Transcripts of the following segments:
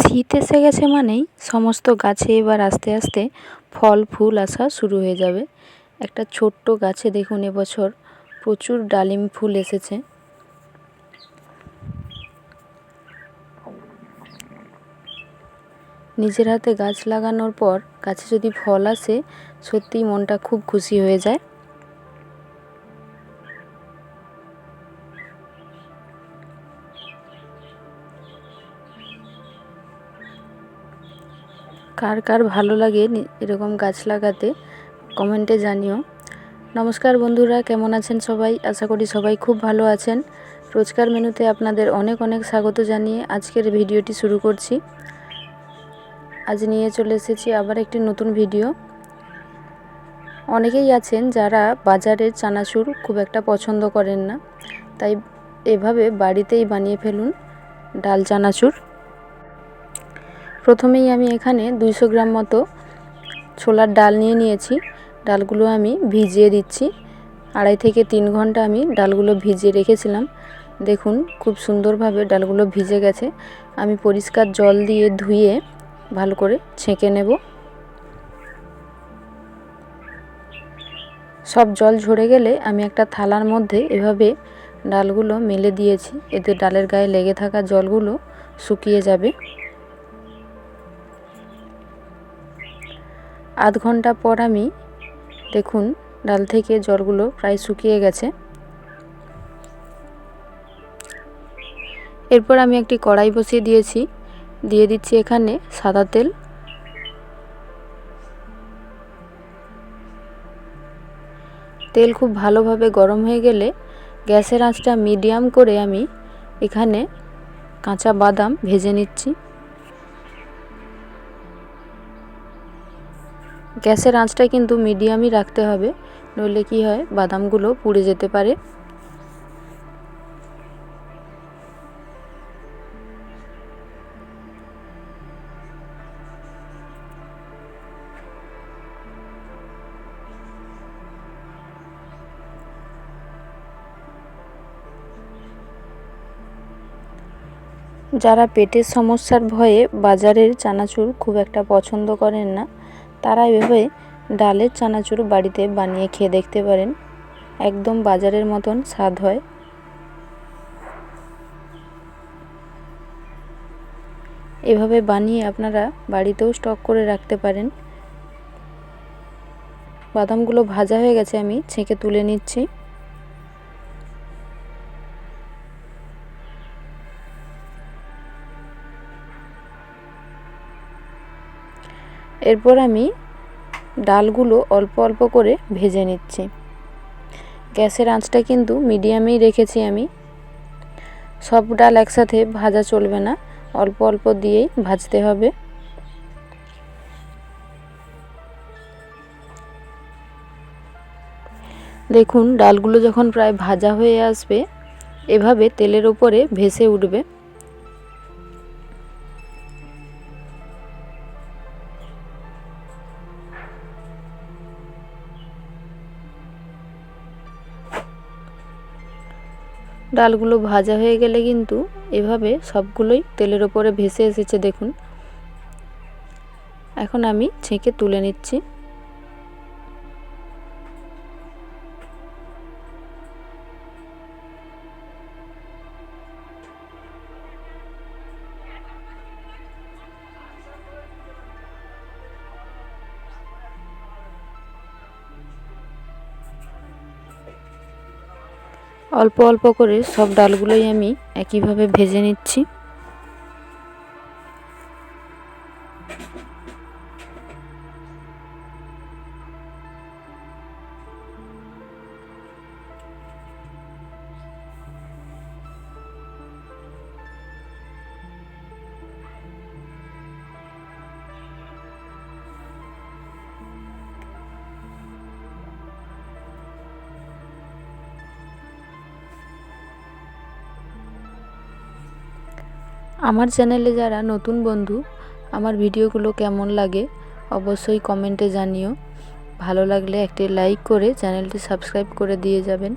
শীত এসে গেছে মানেই সমস্ত গাছে এবার আস্তে আস্তে ফল, ফুল আসা শুরু হয়ে যাবে। একটা ছোট্ট গাছে দেখুন এবছর প্রচুর ডালিম ফুল এসেছে। নিজের হাতে গাছ লাগানোর পর গাছে যদি ফল আসে, সত্যিই মনটা খুব খুশি হয়ে যায়। কার কার ভালো লাগে এরকম গাছ লাগাতে কমেন্টে জানিও। নমস্কার বন্ধুরা, কেমন আছেন সবাই? আশা করি সবাই খুব ভালো আছেন। রোজকার মেনুতে আপনাদের অনেক অনেক স্বাগত জানিয়ে আজকের ভিডিওটি শুরু করছি। আজ নিয়ে চলে এসেছি আবার একটি নতুন ভিডিও। অনেকেই আছেন যারা বাজারের চানাচুর খুব একটা পছন্দ করেন না, তাই এভাবে বাড়িতেই বানিয়ে ফেলুন ডাল চানাচুর। প্রথমেই আমি এখানে দুইশো গ্রাম মতো ছোলার ডাল নিয়ে নিয়েছি। ডালগুলো আমি ভিজিয়ে দিচ্ছি। আড়াই থেকে তিন ঘণ্টা আমি ডালগুলো ভিজিয়ে রেখেছিলাম। দেখুন, খুব সুন্দরভাবে ডালগুলো ভিজে গেছে। আমি পরিষ্কার জল দিয়ে ধুয়ে ভালো করে ছেঁকে নেব। সব জল ঝরে গেলে আমি একটা থালার মধ্যে এভাবে ডালগুলো মেলে দিয়েছি। এতে ডালের গায়ে লেগে থাকা জলগুলো শুকিয়ে যাবে। আধ ঘণ্টা পর আমি, দেখুন, ডাল থেকে জলগুলো প্রায় শুকিয়ে গেছে। এরপর আমি একটি কড়াই বসিয়ে দিয়েছি। দিয়ে দিচ্ছি এখানে সাদা তেল। তেল খুব ভালোভাবে গরম হয়ে গেলে গ্যাসের আঁচটা মিডিয়াম করে আমি এখানে কাঁচা বাদাম ভেজে নিচ্ছি। গ্যাসের আঁচটা কিন্তু মিডিয়ামই রাখতে হবে, নইলে কি হয়, বাদামগুলো পুড়ে যেতে পারে। যারা পেটের সমস্যার ভয়ে বাজারের চানাচুর খুব একটা পছন্দ করেন না তারা এভাবে ডালের চানাচুর বাড়িতে বানিয়ে খেয়ে দেখতে পারেন। একদম বাজারের মতন স্বাদ হয়। এভাবে বানিয়ে আপনারা বাড়িতেও স্টক করে রাখতে পারেন। বাদামগুলো ভাজা হয়ে গেছে, আমি ছেঁকে তুলে নিচ্ছি। এরপর আমি ডালগুলো অল্প অল্প করে ভেজে নিচ্ছি। গ্যাসের আঁচটা কিন্তু মিডিয়ামেই রেখেছি আমি। সব ডাল একসাথে ভাজা চলবে না, অল্প অল্প দিয়েই ভাজতে হবে। দেখুন, ডালগুলো যখন প্রায় ভাজা হয়ে আসবে, এভাবে তেলের ওপরে ভেসে উঠবে। ডালগুলো ভাজা হয়ে গেলে কিন্তু এভাবে সবগুলোই তেলের ওপরে ভেসে এসেছে দেখুন। এখন আমি ছেঁকে তুলে নিচ্ছি। অল্প অল্প করে সব ডালগুলোই আমি একইভাবে ভেজে নিচ্ছি। আমার চ্যানেলে যারা নতুন বন্ধু, আমার ভিডিওগুলো কেমন লাগে অবশ্যই কমেন্টে জানিও। ভালো লাগলে একটি লাইক করে চ্যানেলটি সাবস্ক্রাইব করে দিয়ে যাবেন।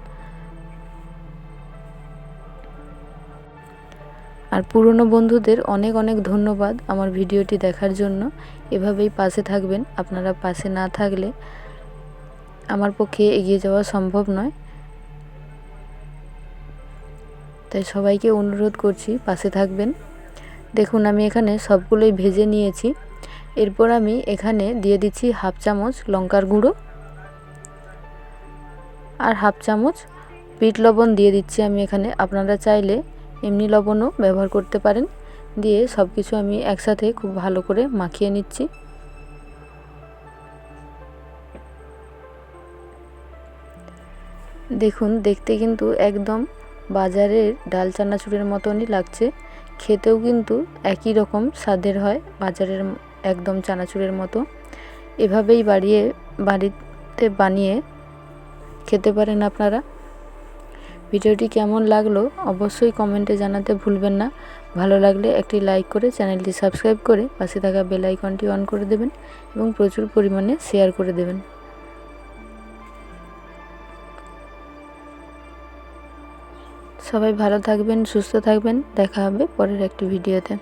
আর পুরনো বন্ধুদের অনেক অনেক ধন্যবাদ আমার ভিডিওটি দেখার জন্য। এভাবেই পাশে থাকবেন। আপনারা পাশে না থাকলে আমার পক্ষে এগিয়ে যাওয়া সম্ভব নয়। তাই সবাইকে অনুরোধ করছি পাশে থাকবেন। দেখুন, আমি এখানে সবগুলোই ভেজে নিয়েছি। এরপর আমি এখানে দিয়ে দিচ্ছি হাফ চামচ লঙ্কার গুঁড়ো আর হাফ চামচ বিট লবণ দিয়ে দিচ্ছি আমি এখানে। আপনারা চাইলে এমনি লবণও ব্যবহার করতে পারেন। দিয়ে সব কিছু আমি একসাথে খুব ভালো করে মাখিয়ে নিচ্ছি। দেখুন, দেখতে কিন্তু একদম বাজারের ডাল চানাচুরের মতনই লাগছে। খেতেও কিন্তু একই রকম স্বাদের হয়, বাজারের একদম চানাচুরের মতো। এভাবেই বাড়িয়ে, বাড়িতে বানিয়ে খেতে পারেন আপনারা। ভিডিওটি কেমন লাগল অবশ্যই কমেন্টে জানাতে ভুলবেন না। ভালো লাগলে একটি লাইক করে চ্যানেলটি সাবস্ক্রাইব করে পাশে থাকা বেল আইকনটি অন করে দেবেন এবং প্রচুর পরিমাণে শেয়ার করে দেবেন। সবাই ভালো থাকবেন সুস্থ থাকবেন। দেখা হবে পরের একটি ভিডিওতে।